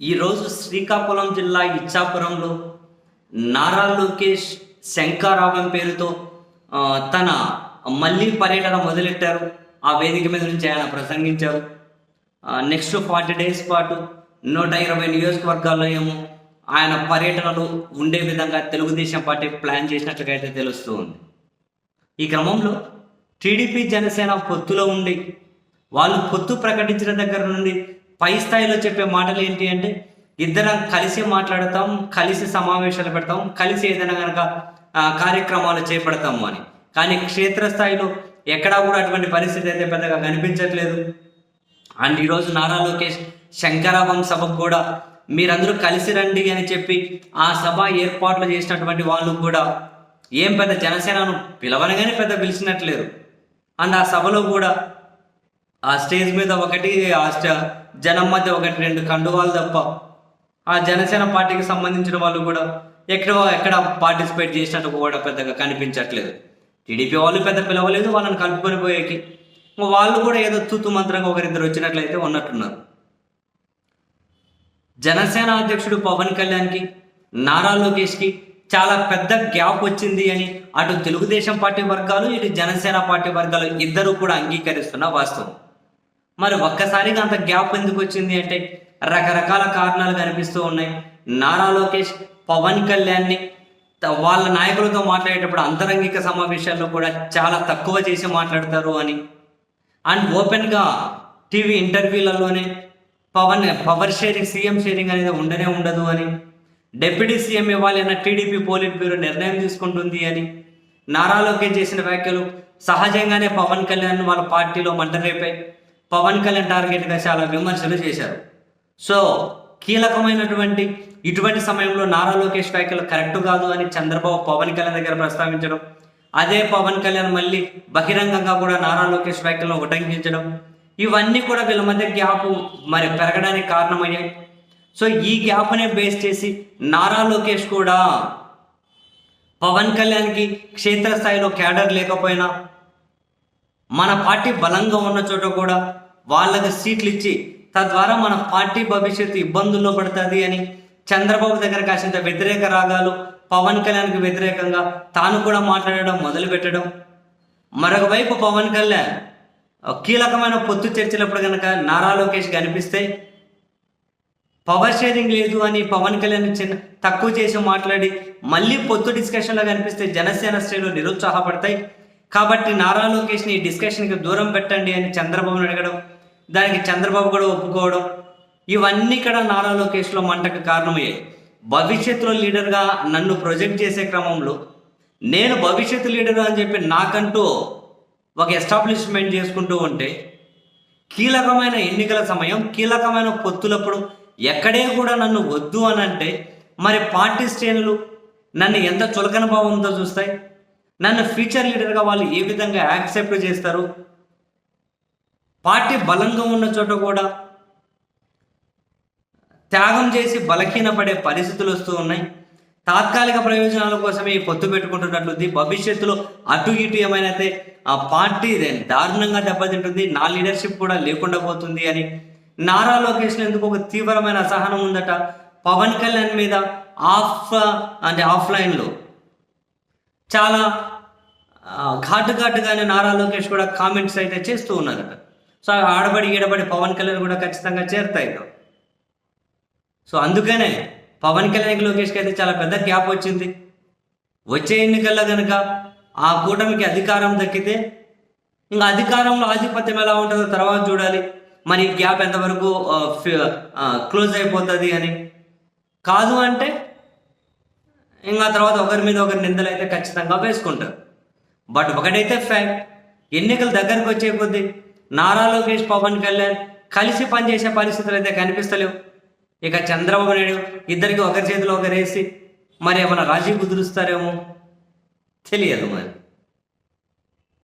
ఈరోజు శ్రీకాకుళం జిల్లా ఇచ్చాపురంలో నారా లోకేష్ శంకరావం పేరుతో తన మళ్ళీ పర్యటన మొదలెట్టారు. ఆ వేదిక మీద నుంచి ఆయన ప్రసంగించారు. నెక్స్ట్ ఫార్టీ డేస్ పాటు నూట ఇరవై నియోజకవర్గాల్లో ఏమో ఆయన పర్యటనలు ఉండే విధంగా తెలుగుదేశం పార్టీ ప్లాన్ చేసినట్లుగా అయితే తెలుస్తూ ఉంది. ఈ క్రమంలో టీడీపీ జనసేన పొత్తులో ఉండి వాళ్ళు పొత్తు ప్రకటించిన దగ్గర నుండి పై స్థాయిలో చెప్పే మాటలు ఏంటి అంటే ఇద్దరం కలిసి మాట్లాడతాం కలిసి సమావేశాలు పెడతాం కలిసి ఏదైనా కనుక కార్యక్రమాలు చేపడతాము అని. కానీ క్షేత్రస్థాయిలో ఎక్కడా కూడా అటువంటి పరిస్థితి అయితే పెద్దగా కనిపించట్లేదు. అండ్ ఈరోజు నారా లోకేష్ శంకరావం సభకు కూడా మీరందరూ కలిసి రండి అని చెప్పి ఆ సభ ఏర్పాట్లు చేసినటువంటి వాళ్ళు కూడా ఏం పెద్ద జనసేనను పిలవనగానే పెద్ద పిలిచినట్లేదు. అండ్ ఆ సభలో కూడా ఆ స్టేజ్ మీద ఒకటి ఆ స్ట- జనం మధ్య ఒకటి రెండు కండువాలు తప్ప ఆ జనసేన పార్టీకి సంబంధించిన వాళ్ళు కూడా ఎక్కడ ఎక్కడ పార్టిసిపేట్ చేసినట్టు కూడా పెద్దగా కనిపించట్లేదు. టీడీపీ వాళ్ళు పెద్ద పిలవలేదు వాళ్ళని కలుపుకొని పోయేకి. వాళ్ళు కూడా ఏదో తూతు మంత్రంగా ఒకరిద్దరు వచ్చినట్లయితే ఉన్నట్టున్నారు. జనసేన అధ్యక్షుడు పవన్ కళ్యాణ్కి నారా లోకేష్కి చాలా పెద్ద గ్యాప్ వచ్చింది అని అటు తెలుగుదేశం పార్టీ వర్గాలు ఇటు జనసేన పార్టీ వర్గాలు ఇద్దరు కూడా అంగీకరిస్తున్న వాస్తవం. మరి ఒక్కసారిగా అంత గ్యాప్ ఎందుకు వచ్చింది అంటే రకరకాల కారణాలు కనిపిస్తూ ఉన్నాయి. నారా లోకేష్ పవన్ కళ్యాణ్ని వాళ్ళ నాయకులతో మాట్లాడేటప్పుడు అంతరంగిక సమావేశాల్లో కూడా చాలా తక్కువ చేసి మాట్లాడతారు అని. అండ్ ఓపెన్గా TV ఇంటర్వ్యూలలోనే Pawan power sharing CM sharing అనేది ఉండనే ఉండదు అని. డిప్యూటీ సీఎం ఇవ్వాలి అన్న టీడీపీ పోలిట్ బ్యూరో నిర్ణయం తీసుకుంటుంది అని. నారా లోకేష్ చేసిన వ్యాఖ్యలు సహజంగానే పవన్ కళ్యాణ్ వాళ్ళ పార్టీలో మంట పవన్ కళ్యాణ్ టార్గెట్గా చాలా విమర్శలు చేశారు. సో కీలకమైనటువంటి ఇటువంటి సమయంలో నారా లోకేష్ వ్యాఖ్యలు కరెక్ట్ కాదు అని చంద్రబాబు పవన్ కళ్యాణ్ దగ్గర ప్రస్తావించడం అదే పవన్ కళ్యాణ్ మళ్ళీ బహిరంగంగా కూడా నారా లోకేష్ వ్యాఖ్యలను ఉటంకించడం ఇవన్నీ కూడా వీళ్ళ మధ్య గ్యాప్ మరి పెరగడానికి కారణమయ్యాయి. సో ఈ గ్యాప్నే బేస్ చేసి నారా లోకేష్ కూడా పవన్ కళ్యాణ్కి క్షేత్రస్థాయిలో క్యాడర్ లేకపోయినా మన పార్టీ బలంగా ఉన్న చోట కూడా వాళ్ళకి సీట్లు ఇచ్చి తద్వారా మన పార్టీ భవిష్యత్తు ఇబ్బందుల్లో పడుతుంది అని చంద్రబాబు దగ్గర కాసింత వ్యతిరేక రాగాలు పవన్ కళ్యాణ్కి వ్యతిరేకంగా తాను కూడా మాట్లాడడం మొదలు పెట్టడం. మరొక వైపు పవన్ కళ్యాణ్ కీలకమైన పొత్తు చర్చలప్పుడు కనుక నారా లోకేష్ కనిపిస్తే పవర్ షేరింగ్ లేదు అని పవన్ కళ్యాణ్ చిన్న తక్కువ చేసి మాట్లాడి మళ్ళీ పొత్తు డిస్కషన్లో కనిపిస్తే జనసేన శ్రేణులు నిరుత్సాహపడతాయి. కాబట్టి నారా లోకేష్ని డిస్కషన్కి దూరం పెట్టండి అని చంద్రబాబును అడగడం దానికి చంద్రబాబు కూడా ఒప్పుకోవడం ఇవన్నీ కూడా నారా లోకేష్లో మంటకు కారణమయ్యాయి. భవిష్యత్తులో లీడర్గా నన్ను ప్రొజెక్ట్ చేసే క్రమంలో నేను భవిష్యత్తు లీడర్ అని చెప్పి నాకంటూ ఒక ఎస్టాబ్లిష్మెంట్ చేసుకుంటూ ఉంటే కీలకమైన ఎన్నికల సమయం కీలకమైన పొత్తులప్పుడు ఎక్కడే కూడా నన్ను వద్దు అని అంటే మరి పార్టీ శ్రేణులు నన్ను ఎంత చులకన భావంతో చూస్తాయి? నన్ను ఫ్యూచర్ లీడర్గా వాళ్ళు ఏ విధంగా యాక్సెప్ట్ చేస్తారు? పార్టీ బలంగా ఉన్న చోట కూడా త్యాగం చేసి బలహీనపడే పరిస్థితులు వస్తూ ఉన్నాయి. తాత్కాలిక ప్రయోజనాల కోసమే ఈ పొత్తు పెట్టుకుంటున్నట్లుంది. భవిష్యత్తులో అటు ఇటు ఏమైనా ఆ పార్టీ దారుణంగా దెబ్బతింటుంది నా లీడర్షిప్ కూడా లేకుండా పోతుంది అని నారా లోకేష్ ఎందుకు ఒక తీవ్రమైన అసహనం ఉందట? పవన్ కళ్యాణ్ మీద ఆఫ్ అంటే ఆఫ్లైన్లో చాలా ఘాటు ఘాటుగానే నారా లోకేష్ కూడా కామెంట్స్ అయితే చేస్తూ ఉన్నారట. సో ఆడబడి ఈడబడి పవన్ కళ్యాణ్ కూడా ఖచ్చితంగా చేరుతాయి సో అందుకనే పవన్ కళ్యాణ్కి లోకేష్కి అయితే చాలా పెద్ద గ్యాప్ వచ్చింది. వచ్చే ఎన్నికల్లో కనుక ఆ కూటమికి అధికారం దక్కితే ఇంకా అధికారంలో ఆధిపత్యం ఎలా ఉంటుందో తర్వాత చూడాలి. మరి ఈ గ్యాప్ ఎంతవరకు క్లోజ్ అయిపోతుంది అని. కాదు అంటే ఇంకా తర్వాత ఒకరి మీద ఒకరి నిందలు అయితే ఖచ్చితంగా వేసుకుంటారు. బట్ ఒకటైతే ఫ్యాక్ట్ ఎన్నికలు దగ్గరకు వచ్చే కొద్దీ నారా లోకేష్ పవన్ కళ్యాణ్ కలిసి పనిచేసే పరిస్థితులు అయితే కనిపిస్తలేవు. ఇక చంద్రబాబు నాయుడు ఇద్దరికి ఒకరి చేతిలో ఒకరు వేసి మరి ఏమైనా రాజీ కుదురుస్తారేమో తెలియదు మరి.